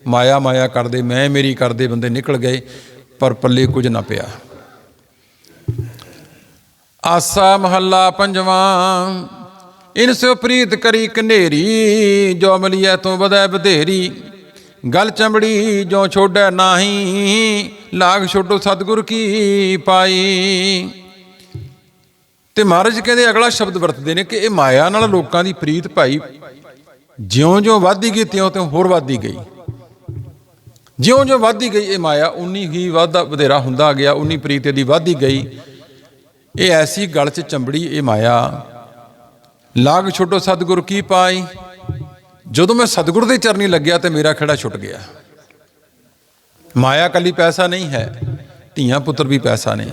ਮਾਇਆ ਮਾਇਆ ਕਰਦੇ, ਮੈਂ ਮੇਰੀ ਕਰਦੇ ਬੰਦੇ ਨਿਕਲ ਗਏ, ਪਰ ਪੱਲੇ ਕੁਝ ਨਾ ਪਿਆ। ਆਸਾ ਮਹੱਲਾ ਪੰਜਵਾਂ, ਇਨ ਸਿਓ ਪ੍ਰੀਤ ਕਰੀ ਕਨੇਰੀ, ਜੋ ਮਲੀਐ ਤੋਂ ਵਧੈ ਵਧੇਰੀ। ਗਲ ਚਮੜੀ ਜੋ ਛੋੜੈ ਨਾਹੀ, ਲਾਗ ਛੋਟੋ ਸਤਿਗੁਰ ਕੀ ਪਾਈ। ਤੇ ਮਹਾਰਾਜ ਕਹਿੰਦੇ, ਅਗਲਾ ਸ਼ਬਦ ਵਰਤਦੇ ਨੇ ਕਿ ਇਹ ਮਾਇਆ ਨਾਲ ਲੋਕਾਂ ਦੀ ਪ੍ਰੀਤ ਭਾਈ, ਜਿਉਂ-ਜਿਉਂ ਵੱਧਦੀ ਗਈ ਤਿਉਂ-ਤਿਉਂ ਹੋਰ ਵੱਧਦੀ ਗਈ। ਜਿਉਂ-ਜਿਉਂ ਵੱਧਦੀ ਗਈ, ਇਹ ਮਾਇਆ ਉਨੀ ਹੀ ਵਾਧਾ ਵਧੇਰਾ ਹੁੰਦਾ ਗਿਆ, ਉਨੀ ਪ੍ਰੀਤ ਦੀ ਵੱਧਦੀ ਗਈ। ਇਹ ਐਸੀ ਗਲ 'ਚ ਚੰਬੜੀ, ਇਹ ਮਾਇਆ। ਲਾਗ ਛੋਟੋ ਸਤਿਗੁਰ ਕੀ ਪਾਈ ਜਦੋਂ ਮੈਂ ਸਤਿਗੁਰ ਦੇ ਚਰਨੀ ਲੱਗਿਆ ਤੇ ਮੇਰਾ ਖੇੜਾ ਛੁੱਟ ਗਿਆ। ਮਾਇਆ ਕੱਲੀ ਪੈਸਾ ਨਹੀਂ ਹੈ, ਧੀਆਂ ਪੁੱਤਰ ਵੀ ਪੈਸਾ ਨਹੀਂ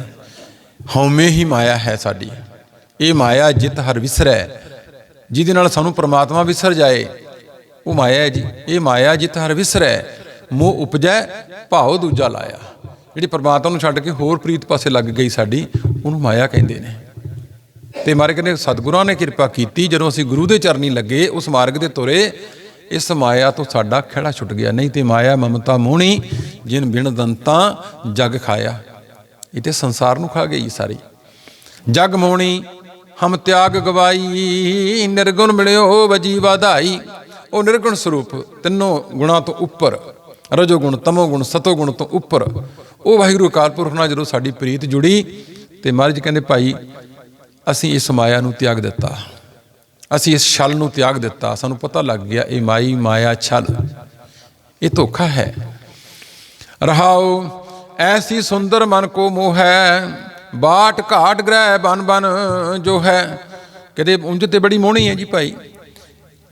ਹਉਮੈ ਹੀ ਮਾਇਆ ਹੈ ਸਾਡੀ। ਇਹ ਮਾਇਆ ਜਿਤ ਹਰ ਵਿਸਰੈ, ਜਿਹਦੇ ਨਾਲ ਸਾਨੂੰ ਪ੍ਰਮਾਤਮਾ ਵਿਸਰ ਜਾਏ। ਉਹ ਮਾਇਆ ਹੈ ਜੀ, ਇਹ ਮਾਇਆ ਜਿਤ ਹਰ ਵਿਸਰੈ, ਮੋਹ ਉਪਜੈ, ਭਾਉ ਦੂਜਾ ਲਾਇਆ। ਜਿਹੜੀ ਪ੍ਰਮਾਤਮਾ ਨੂੰ ਛੱਡ ਕੇ ਹੋਰ ਪ੍ਰੀਤ ਪਾਸੇ ਲੱਗ ਗਈ ਸਾਡੀ, ਉਹਨੂੰ ਮਾਇਆ ਕਹਿੰਦੇ ਨੇ। ਤੇ ਮਾਰੇ ਕਹਿੰਦੇ ਸਤਿਗੁਰਾਂ ਨੇ ਕਿਰਪਾ ਕੀਤੀ, ਜਦੋਂ ਅਸੀਂ ਗੁਰੂ ਦੇ ਚਰਨੀ ਲੱਗੇ, ਉਸ ਮਾਰਗ ਦੇ ਤੁਰੇ, ਇਸ ਮਾਇਆ ਤੋਂ ਸਾਡਾ ਖਿਹੜਾ ਛੁੱਟ ਗਿਆ। ਨਹੀਂ ਤੇ ਮਾਇਆ ਮਮਤਾ ਮੋਹਣੀ, ਜਿਨ ਬਿਨ ਦੰਤਾਂ ਜਗ ਖਾਇਆ। ਇਹ ਤੇ ਸੰਸਾਰ ਨੂੰ ਖਾ ਗਈ ਸਾਰੀ। ਜਗ ਮੋਹਣੀ, ਹਮ ਤਿਆਗ ਗਵਾਈ, ਨਿਰਗੁਣ ਮਿਲਿਓ ਵਜੀ ਵਾਧਾਈ। ਉਹ ਨਿਰਗੁਣ ਸਰੂਪ, ਤਿੰਨੋਂ ਗੁਣਾ ਤੋਂ ਉੱਪਰ, ਰਜੋ ਗੁਣ, ਤਮੋ ਗੁਣ, ਸਤੋ ਗੁਣ ਤੋਂ ਉੱਪਰ। ਉਹ ਵਾਹਿਗੁਰੂ ਅਕਾਲ ਪੁਰਖ ਨਾਲ ਜਦੋਂ ਸਾਡੀ ਪ੍ਰੀਤ ਜੁੜੀ, ਤੇ ਮਹਾਰਾਜ ਕਹਿੰਦੇ, ਭਾਈ ਅਸੀਂ ਇਸ ਮਾਇਆ ਨੂੰ ਤਿਆਗ ਦਿੱਤਾ। ਅਸੀਂ ਇਸ ਛਲ ਨੂੰ ਤਿਆਗ ਦਿੱਤਾ। ਸਾਨੂੰ ਪਤਾ ਲੱਗ ਗਿਆ, ਇਹ ਮਾਈ, ਮਾਇਆ, ਛਲ। ਇਹ ਧੋਖਾ ਹੈ। ਰਹਾਉ ਐਸੀ ਸੁੰਦਰ ਮਨ ਕੋ ਮੋਹ ਹੈ। ਬਾਟ ਘਾਟ ਗ੍ਰਹਿ ਬਨ ਬਨ ਜੋ ਹੈ। ਕਿਤੇ ਉਂਝ ਤੇ ਬੜੀ ਮੋਹਣੀ ਹੈ ਜੀ ਭਾਈ।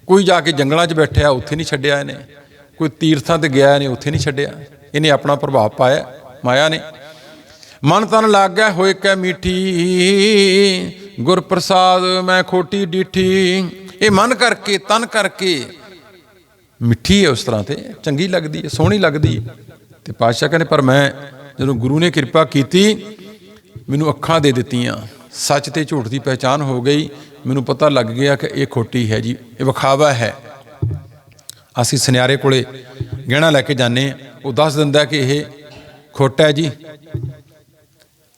ਕੋਈ ਜਾ ਕੇ ਜੰਗਲਾਂ 'ਚ ਬੈਠਿਆ, ਉੱਥੇ ਨਹੀਂ ਛੱਡਿਆ ਇਹਨੇ। ਕੋਈ ਤੀਰਥਾਂ ਤੇ ਗਿਆ ਇਹਨੇ, ਉੱਥੇ ਨਹੀਂ ਛੱਡਿਆ। ਇਹਨੇ ਆਪਣਾ ਪ੍ਰਭਾਵ ਪਾਇਆ। ਮਾਇਆ ਨੇ ਮਨ ਤਨ ਲੱਗ ਗਿਆ ਹੋਏ ਕੈ ਮੀਠੀ। ਗੁਰ ਪ੍ਰਸਾਦ ਮੈਂ ਖੋਟੀ ਡੀਠੀ। ਇਹ ਮਨ ਕਰਕੇ ਤਨ ਕਰਕੇ। ਮਿੱਠੀ ਹੈ ਉਸ ਤਰ੍ਹਾਂ ਤੇ ਚੰਗੀ ਲੱਗਦੀ ਹੈ ਸੋਹਣੀ ਲੱਗਦੀ ਹੈ। ਤੇ ਪਾਤਸ਼ਾਹ ਕਹਿੰਦੇ ਪਰ ਮੈਂ ਜਦੋਂ ਗੁਰੂ ਨੇ ਕਿਰਪਾ ਕੀਤੀ ਮੈਨੂੰ ਅੱਖਾਂ ਦੇ ਦਿੱਤੀਆਂ। ਸੱਚ ਤੇ ਝੂਠ ਦੀ ਪਹਿਚਾਨ ਹੋ ਗਈ। ਮੈਨੂੰ ਪਤਾ ਲੱਗ ਗਿਆ ਕਿ ਇਹ ਖੋਟੀ ਹੈ ਜੀ ਇਹ ਵਿਖਾਵਾ ਹੈ। ਅਸੀਂ ਸੁਨਿਆਰੇ ਕੋਲੇ ਗਹਿਣਾ ਲੈ ਕੇ ਜਾਂਦੇ ਹਾਂ, ਉਹ ਦੱਸ ਦਿੰਦਾ ਕਿ ਇਹ ਖੋਟਾ ਹੈ ਜੀ।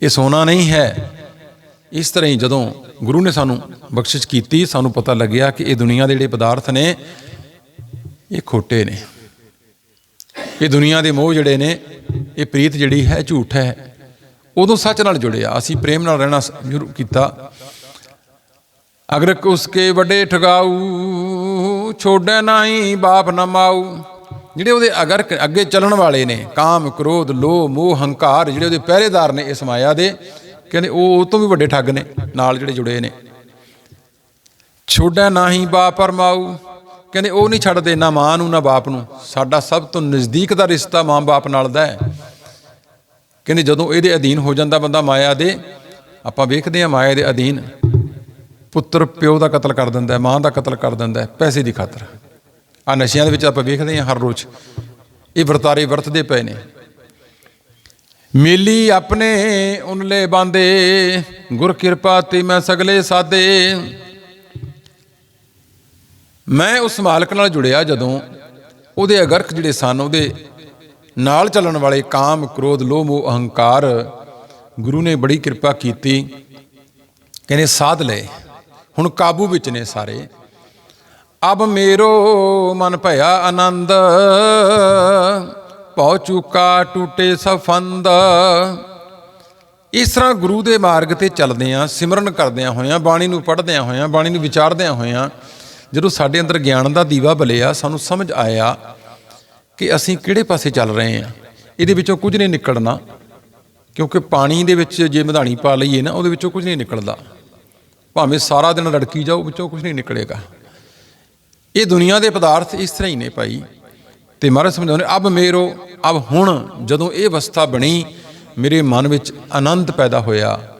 ਇਹ ਸੋਨਾ ਨਹੀਂ ਹੈ। ਇਸ ਤਰ੍ਹਾਂ ਹੀ ਜਦੋਂ ਗੁਰੂ ਨੇ ਸਾਨੂੰ ਬਖਸ਼ਿਸ਼ ਕੀਤੀ, ਸਾਨੂੰ ਪਤਾ ਲੱਗਿਆ ਕਿ ਇਹ ਦੁਨੀਆ ਦੇ ਜਿਹੜੇ ਪਦਾਰਥ ਨੇ, ਇਹ ਖੋਟੇ ਨੇ। ਇਹ ਦੁਨੀਆ ਦੇ ਮੋਹ ਜਿਹੜੇ ਨੇ, ਇਹ ਪ੍ਰੀਤ ਜਿਹੜੀ ਹੈ, ਝੂਠ ਹੈ। ਉਦੋਂ ਸੱਚ ਨਾਲ ਜੁੜਿਆ। ਅਸੀਂ ਪ੍ਰੇਮ ਨਾਲ ਰਹਿਣਾ ਸ਼ੁਰੂ ਕੀਤਾ। ਅਗਰ ਉਸਕੇ ਵੱਡੇ ਠਗਾਊ ਛੋੜੈ ਨਾਹੀ ਬਾਪ ਨਾ ਮਾਊ। ਜਿਹੜੇ ਉਹਦੇ ਅਗਰ ਅੱਗੇ ਚੱਲਣ ਵਾਲੇ ਨੇ, ਕਾਮ, ਕ੍ਰੋਧ, ਲੋਭ, ਮੋਹ, ਹੰਕਾਰ, ਜਿਹੜੇ ਉਹਦੇ ਪਹਿਰੇਦਾਰ ਨੇ ਇਸ ਮਾਇਆ ਦੇ, ਕਹਿੰਦੇ ਉਹ ਉਹ ਤੋਂ ਵੀ ਵੱਡੇ ਠੱਗ ਨੇ, ਨਾਲ ਜਿਹੜੇ ਜੁੜੇ ਨੇ। ਛੋੜੈ ਨਾਹੀ ਬਾਪ ਪਰਮਾਊ ਕਹਿੰਦੇ ਉਹ ਨਹੀਂ ਛੱਡਦੇ ਨਾ ਮਾਂ ਨੂੰ, ਨਾ ਬਾਪ ਨੂੰ। ਸਾਡਾ ਸਭ ਤੋਂ ਨਜ਼ਦੀਕ ਦਾ ਰਿਸ਼ਤਾ ਮਾਂ ਬਾਪ ਨਾਲ ਦਾ ਹੈ। ਕਹਿੰਦੇ ਜਦੋਂ ਇਹਦੇ ਅਧੀਨ ਹੋ ਜਾਂਦਾ ਬੰਦਾ ਮਾਇਆ ਦੇ, ਆਪਾਂ ਵੇਖਦੇ ਹਾਂ ਮਾਇਆ ਦੇ ਅਧੀਨ ਪੁੱਤਰ ਪਿਓ ਦਾ ਕਤਲ ਕਰ ਦਿੰਦਾ ਹੈ, ਮਾਂ ਦਾ ਕਤਲ ਕਰ ਦਿੰਦਾ ਹੈ, ਪੈਸੇ ਦੀ ਖਾਤਰ। ਆ ਨਸ਼ਿਆਂ ਦੇ ਵਿੱਚ ਆਪਾਂ ਵੇਖਦੇ ਹਾਂ ਹਰ ਰੋਜ਼। ਇਹ ਵਰਤਾਰੇ ਵਰਤਦੇ ਪਏ ਨੇ। ਮੇਲੀ ਆਪਣੇ ਉਨਲੇ ਬਾਂਦੇ, ਗੁਰ ਕਿਰਪਾ ਤੇ ਮੈਂ ਸਗਲੇ ਸਾਦੇ। ਮੈਂ ਉਸ ਮਾਲਕ ਨਾਲ ਜੁੜਿਆ ਜਦੋਂ ਉਹਦੇ ਅਗਰਖ ਜਿਹੜੇ ਸਨ, ਉਹਦੇ ਨਾਲ ਚੱਲਣ ਵਾਲੇ ਕਾਮ, ਕ੍ਰੋਧ, ਲੋਭ, ਮੋਹ, ਅਹੰਕਾਰ ਗੁਰੂ ਨੇ ਬੜੀ ਕਿਰਪਾ ਕੀਤੀ। ਕਹਿੰਦੇ ਸਾਧ ਲਏ। ਹੁਣ ਕਾਬੂ ਵਿੱਚ ਨੇ ਸਾਰੇ। ਅਬ ਮੇਰੋ ਮਨ ਭਇਆ ਆਨੰਦ, ਭਉ ਚੁਕਾ ਟੂਟੇ ਸਫੰਦ। ਇਸ ਤਰ੍ਹਾਂ ਗੁਰੂ ਦੇ ਮਾਰਗ ਤੇ ਚੱਲਦੇ ਆਂ ਸਿਮਰਨ ਕਰਦਿਆਂ ਹੋਇਆਂ, ਬਾਣੀ ਨੂੰ ਪੜ੍ਹਦਿਆਂ ਹੋਇਆਂ, ਬਾਣੀ ਨੂੰ ਵਿਚਾਰਦਿਆਂ ਹੋਇਆਂ, ਜਦੋਂ ਸਾਡੇ ਅੰਦਰ ਗਿਆਨ ਦਾ ਦੀਵਾ ਬਲਿਆ, ਸਾਨੂੰ ਸਮਝ ਆਇਆ ਕਿ ਅਸੀਂ ਕਿਹੜੇ ਪਾਸੇ ਚੱਲ ਰਹੇ ਆਂ ਇਹਦੇ ਵਿੱਚੋਂ ਕੁਝ ਨਹੀਂ ਨਿਕਲਣਾ, ਕਿਉਂਕਿ ਪਾਣੀ ਦੇ ਵਿੱਚ ਜੇ ਮਧਾਣੀ ਪਾ ਲਈਏ ਨਾ, ਉਹਦੇ ਵਿੱਚੋਂ ਕੁਝ ਨਹੀਂ ਨਿਕਲਦਾ। ਭਾਵੇਂ ਸਾਰਾ ਦਿਨ ਰੜਕੀ ਜਾਓ, ਵਿੱਚੋਂ ਕੁਝ ਨਹੀਂ ਨਿਕਲੇਗਾ। ਇਹ ਦੁਨੀਆ ਦੇ ਪਦਾਰਥ ਇਸ ਤਰ੍ਹਾਂ ਹੀ ਨੇ ਭਾਈ। ਤੇ ਮਹਾਰਾਜ ਸਮਝਾਉਂਦੇ ਅਬ ਮੇਰੋ, ਅਬ ਹੁਣ ਜਦੋਂ ਇਹ ਅਵਸਥਾ ਬਣੀ, ਮੇਰੇ ਮਨ ਵਿੱਚ ਆਨੰਦ ਪੈਦਾ ਹੋਇਆ।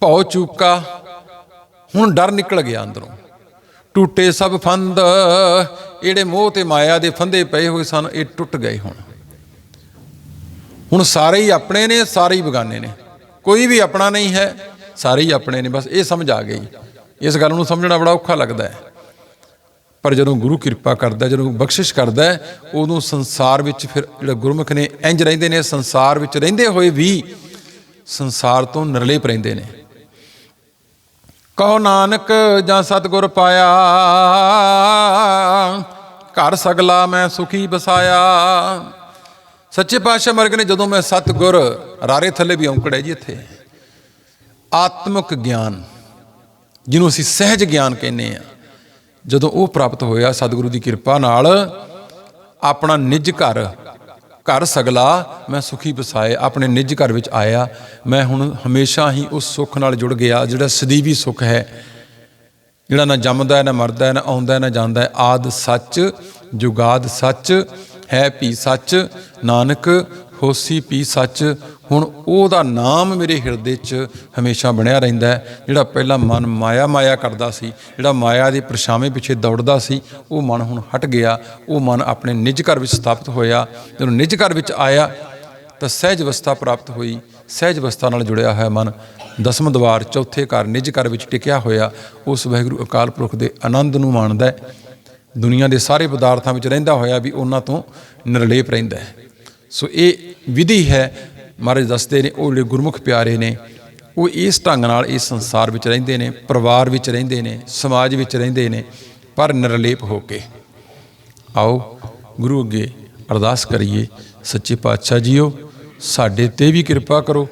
ਭਉ ਚੂਕਾ, ਹੁਣ ਡਰ ਨਿਕਲ ਗਿਆ ਅੰਦਰੋਂ। ਟੁੱਟੇ ਸਭ ਫੰਦ ਜਿਹੜੇ ਮੋਹ ਤੇ ਮਾਇਆ ਦੇ ਫੰਦੇ ਪਏ ਹੋਏ ਸਨ, ਇਹ ਟੁੱਟ ਗਏ ਹੁਣ। ਹੁਣ ਸਾਰੇ ਹੀ ਆਪਣੇ ਨੇ, ਸਾਰੇ ਹੀ ਬਗਾਨੇ ਨੇ। ਕੋਈ ਵੀ ਆਪਣਾ ਨਹੀਂ ਹੈ, ਸਾਰੇ ਹੀ ਆਪਣੇ ਨੇ। ਬਸ ਇਹ ਸਮਝ ਆ ਗਈ। ਇਸ ਗੱਲ ਨੂੰ ਸਮਝਣਾ ਬੜਾ ਔਖਾ ਲੱਗਦਾ ਹੈ। ਪਰ ਜਦੋਂ ਗੁਰੂ ਕਿਰਪਾ ਕਰਦਾ, ਜਦੋਂ ਬਖਸ਼ਿਸ਼ ਕਰਦਾ ਉਦੋਂ ਸੰਸਾਰ ਵਿੱਚ ਫਿਰ ਜਿਹੜਾ ਗੁਰਮੁਖ ਨੇ, ਇੰਜ ਰਹਿੰਦੇ ਨੇ, ਸੰਸਾਰ ਵਿੱਚ ਰਹਿੰਦੇ ਹੋਏ ਵੀ ਸੰਸਾਰ ਤੋਂ ਨਿਰਲੇਪ ਰਹਿੰਦੇ ਨੇ। ਕਹੋ ਨਾਨਕ ਜਾਂ ਸਤਿਗੁਰ ਪਾਇਆ, ਘਰ ਸਗਲਾ ਮੈਂ ਸੁਖੀ ਬਸਾਇਆ। ਸੱਚੇ ਪਾਤਸ਼ਾਹ ਮਰਗ ਨੇ ਜਦੋਂ ਮੈਂ ਸਤਿਗੁਰ ਰਾਰੇ ਥੱਲੇ ਵੀ ਔਂਕੜ ਹੈ ਜੀ ਇੱਥੇ। ਆਤਮਿਕ ਗਿਆਨ, ਜਿਹਨੂੰ ਅਸੀਂ ਸਹਿਜ ਗਿਆਨ ਕਹਿੰਦੇ ਆ ਜਦੋਂ ਉਹ ਪ੍ਰਾਪਤ ਹੋਇਆ ਸਤਿਗੁਰੂ ਦੀ ਕਿਰਪਾ ਨਾਲ, ਆਪਣਾ ਨਿੱਜ ਘਰ ਘਰ ਸਗਲਾ, ਮੈਂ ਸੁਖੀ ਬਸਾਏ ਆਪਣੇ ਨਿੱਜ ਘਰ ਵਿੱਚ ਆਇਆ। ਮੈਂ ਹੁਣ ਹਮੇਸ਼ਾ ਹੀ ਉਸ ਸੁੱਖ ਨਾਲ ਜੁੜ ਗਿਆ, ਜਿਹੜਾ ਸਦੀਵੀ ਸੁੱਖ ਹੈ। ਜਿਹੜਾ ਨਾ ਜੰਮਦਾ ਹੈ, ਨਾ ਮਰਦਾ ਹੈ, ਨਾ ਆਉਂਦਾ ਹੈ, ਨਾ ਜਾਂਦਾ ਹੈ, ਆਦ ਸੱਚ, ਜੁਗਾਦ ਸੱਚ, ਹੈ ਵੀ ਸੱਚ, ਨਾਨਕ ਹੋਸੀ ਪੀ ਸੱਚ, ਹੁਣ ਉਹਦਾ ਨਾਮ ਮੇਰੇ ਹਿਰਦੇ 'ਚ ਹਮੇਸ਼ਾ ਬਣਿਆ ਰਹਿੰਦਾ ਹੈ, ਜਿਹੜਾ ਪਹਿਲਾਂ ਮਨ ਮਾਇਆ ਮਾਇਆ ਕਰਦਾ ਸੀ, ਜਿਹੜਾ ਮਾਇਆ ਦੇ ਪਰਛਾਵੇਂ ਪਿੱਛੇ ਦੌੜਦਾ ਸੀ, ਉਹ ਮਨ ਹੁਣ ਹਟ ਗਿਆ, ਉਹ ਮਨ ਆਪਣੇ ਨਿੱਜ ਘਰ ਵਿੱਚ ਸਥਾਪਿਤ ਹੋਇਆ, ਜਦੋਂ ਨਿੱਜ ਘਰ ਵਿੱਚ ਆਇਆ, ਤਾਂ ਸਹਿਜ ਅਵਸਥਾ ਪ੍ਰਾਪਤ ਹੋਈ, ਸਹਿਜ ਅਵਸਥਾ ਨਾਲ ਜੁੜਿਆ ਹੋਇਆ ਮਨ, ਦਸਮ ਦਵਾਰ ਚੌਥੇ ਘਰ ਨਿੱਜ ਘਰ ਵਿੱਚ ਟਿਕਿਆ ਹੋਇਆ, ਉਸ ਵਾਹਿਗੁਰੂ ਅਕਾਲ ਪੁਰਖ ਦੇ ਆਨੰਦ ਨੂੰ ਮਾਣਦਾ ਹੈ, ਦੁਨੀਆ ਦੇ ਸਾਰੇ ਪਦਾਰਥਾਂ ਵਿੱਚ ਰਹਿੰਦਾ ਹੋਇਆ ਵੀ ਉਹਨਾਂ ਤੋਂ ਨਿਰਲੇਪ ਰਹਿੰਦਾ ਹੈ। ਸੋ ਇਹ ਵਿਧੀ ਹੈ ਮਹਾਰਾਜ ਦੱਸਦੇ ਨੇ, ਉਹ ਜਿਹੜੇ ਗੁਰਮੁਖ ਪਿਆਰੇ ਨੇ, ਉਹ ਇਸ ਢੰਗ ਨਾਲ ਇਸ ਸੰਸਾਰ ਵਿੱਚ ਰਹਿੰਦੇ ਨੇ, ਪਰਿਵਾਰ ਵਿੱਚ ਰਹਿੰਦੇ ਨੇ, ਸਮਾਜ ਵਿੱਚ ਰਹਿੰਦੇ ਨੇ, ਪਰ ਨਿਰਲੇਪ ਹੋ ਕੇ। ਆਓ ਗੁਰੂ ਅੱਗੇ ਅਰਦਾਸ ਕਰੀਏ, ਸੱਚੇ ਪਾਤਸ਼ਾਹ ਜੀਓ, ਸਾਡੇ ਤੇ ਵੀ ਕਿਰਪਾ ਕਰੋ,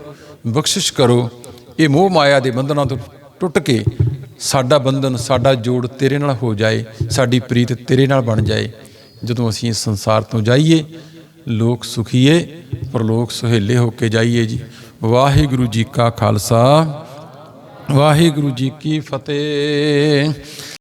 ਬਖਸ਼ਿਸ਼ ਕਰੋ, ਇਹ ਮੋਹ ਮਾਇਆ ਦੇ ਬੰਧਨਾਂ ਤੋਂ ਟੁੱਟ ਕੇ ਸਾਡਾ ਬੰਧਨ, ਸਾਡਾ ਜੋੜ ਤੇਰੇ ਨਾਲ ਹੋ ਜਾਏ, ਸਾਡੀ ਪ੍ਰੀਤ ਤੇਰੇ ਨਾਲ ਬਣ ਜਾਏ, ਜਦੋਂ ਅਸੀਂ ਇਸ ਸੰਸਾਰ ਤੋਂ ਜਾਈਏ ਲੋਕ ਸੁਖੀਏ, ਪਰਲੋਕ ਸੁਹੇਲੇ ਹੋ ਕੇ ਜਾਈਏ ਜੀ। ਵਾਹਿਗੁਰੂ ਜੀ ਕਾ ਖਾਲਸਾ, ਵਾਹਿਗੁਰੂ ਜੀ ਕੀ ਫਤਿਹ।